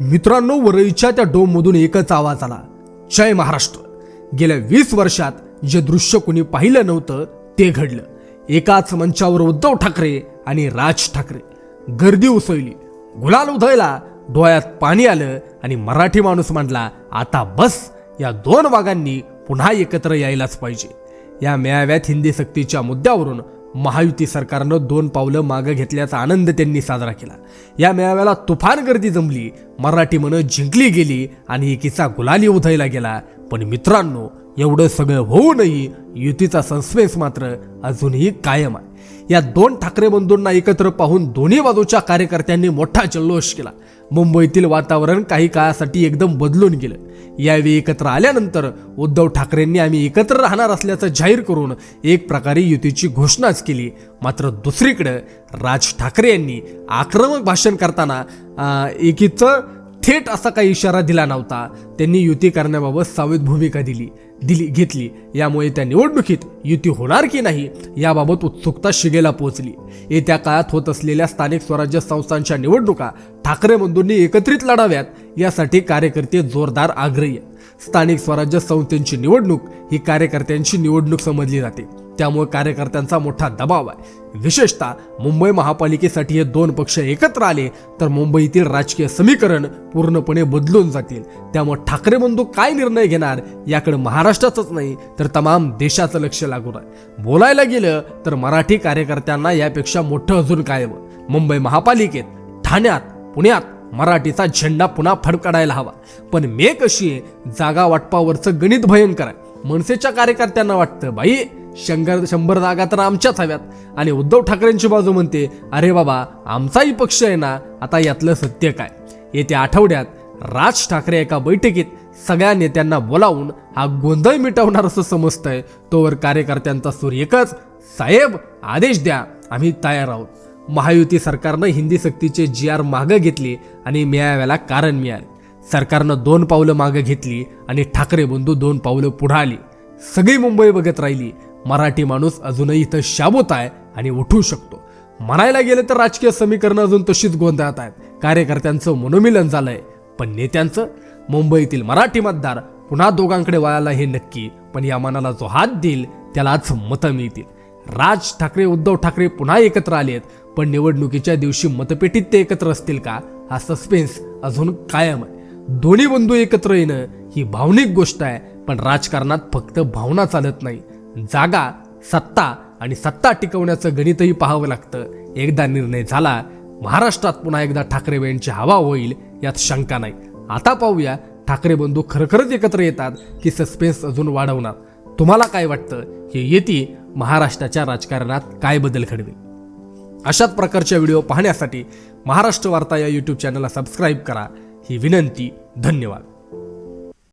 मित्रांनो वरळीच्या त्या डोममधून एकच आवाज आला. जय महाराष्ट्र. गेल्या वीस वर्षात जे दृश्य कोणी पाहिलं नव्हतं ते घडलं. एकाच मंचावर उद्धव ठाकरे आणि राज ठाकरे. गर्दी उसळली. गुलाल उधळला डोळ्यात पाणी आलं आणि मराठी माणूस म्हणला आता बस या दोन वाघांनी पुन्हा एकत्र यायलाच पाहिजे. या मेळाव्यात हिंदी सक्तीच्या मुद्द्यावरून महायुती सरकारनं दोन पावलं मागं घेतल्याचा आनंद त्यांनी साजरा केला. या मेळाव्याला तुफान गर्दी जमली मराठी मनं जिंकली गेली आणि एकीचा गुलाली उधळला गेला. पण मित्रांनो एवढं सगळं होऊनही युतीचा संस्वेस मात्र अजूनही कायम आहे. या दोन ठाकरे बंधूंना एकत्र पाहून दोन्ही बाजूच्या कार्यकर्त्यांनी मोठा जल्लोष केला. मुंबईतील वातावरण काही काळासाठी एकदम बदलून गेलं. यावेळी एकत्र आल्यानंतर उद्धव ठाकरेंनी आम्ही एकत्र राहणार असल्याचं जाहीर करून एक प्रकारे युतीची घोषणाच केली. मात्र दुसरीकडं राज ठाकरे यांनी आक्रमक भाषण करताना एकीचं थेट असा काही इशारा दिला नव्हता. त्यांनी युती करण्याबाबत सावध भूमिका दिली दिली घेतली. यामुळे त्या निवडणुकीत युती होणार की नाही याबाबत उत्सुकता शिगेला पोहोचली. येत्या काळात होत असलेल्या स्थानिक स्वराज्य संस्थांच्या निवडणुका ठाकरे बंधूंनी एकत्रित लढाव्यात यासाठी कार्यकर्ते जोरदार आग्रही आहेत. स्थानिक स्वराज्य संस्थेची निवडणूक ही कार्यकर्त्यांची निवडणूक समजली जाते. त्यामुळे कार्यकर्त्यांचा मोठा दबाव आहे. विशेषतः मुंबई महापालिकेसाठी हे दोन पक्ष एकत्र आले तर मुंबईतील राजकीय समीकरण पूर्णपणे बदलून जातील. त्यामुळे ठाकरे बंधू काय निर्णय घेणार याकडे महाराष्ट्रातच नाही तर तमाम देशाचं लक्ष लागून आहे बोलायला गेलं तर मराठी कार्यकर्त्यांना यापेक्षा मोठं अजून काय हवं? मुंबई महापालिकेत ठाण्यात पुण्यात मराठीचा झेंडा पुन्हा फडकाडायला हवा. पण मे कशी आहे जागा वाटपावरचं गणित भयंकर आहे. मनसेच्या कार्यकर्त्यांना वाटतं बाई शंभर शंभर जागा तर आमच्याच हव्यात. आणि उद्धव ठाकरेंची बाजू म्हणते अरे बाबा आमचाही पक्ष आहे ना आता यातलं सत्य काय? येत्या आठवड्यात राज ठाकरे एका बैठकीत सगळ्या नेत्यांना बोलावून हा गोंधळ मिटवणार असं समजतंय. तोवर कार्यकर्त्यांचा सूर एकच साहेब आदेश द्या आम्ही तयार आहोत. महायुती सरकारनं हिंदी सक्तीचे जी आर मागं घेतली आणि मेळाव्याला कारण मिळाले. सरकारनं दोन पावलं मागं घेतली आणि ठाकरे बंधू दोन पावलं पुढे आली. सगळी मुंबई बघत राहिली. मराठी माणूस अजूनही इथं शाबूत आहे आणि उठू शकतो. म्हणायला गेलं तर राजकीय समीकरणं अजून तशीच गोंधळात आहेत. कार्यकर्त्यांचं मनोमिलन झालंय. पण नेत्यांचं? मुंबईतील मराठी मतदार पुन्हा दोघांकडे वळायला हे नक्की पण या मनाला जो हात देईल त्यालाच मतं मिळतील. राज ठाकरे उद्धव ठाकरे पुन्हा एकत्र आलेत पण निवडणुकीच्या दिवशी मतपेटीत ते एकत्र असतील का? हा सस्पेन्स अजून कायम आहे. दोन्ही बंधू एकत्र येणं ही भावनिक गोष्ट आहे पण राजकारणात फक्त भावना चालत नाही. जागा सत्ता आणि सत्ता टिकवण्याचं गणितही पाहावं लागतं. एकदा निर्णय झाला महाराष्ट्रात पुन्हा एकदा ठाकरे बहिणीची हवा होईल यात शंका नाही. आता पाहूया ठाकरे बंधू खरखरच एकत्र येतात की सस्पेन्स अजून वाढवणार. तुम्हाला काय वाटतं? हे येते महाराष्ट्राच्या राजकारणात काय बदल घडवेल? अशाच प्रकारच्या व्हिडिओ पाहण्यासाठी महाराष्ट्र वार्ता या यूट्यूब चॅनलला सबस्क्राईब करा. ही विनंती धन्यवाद.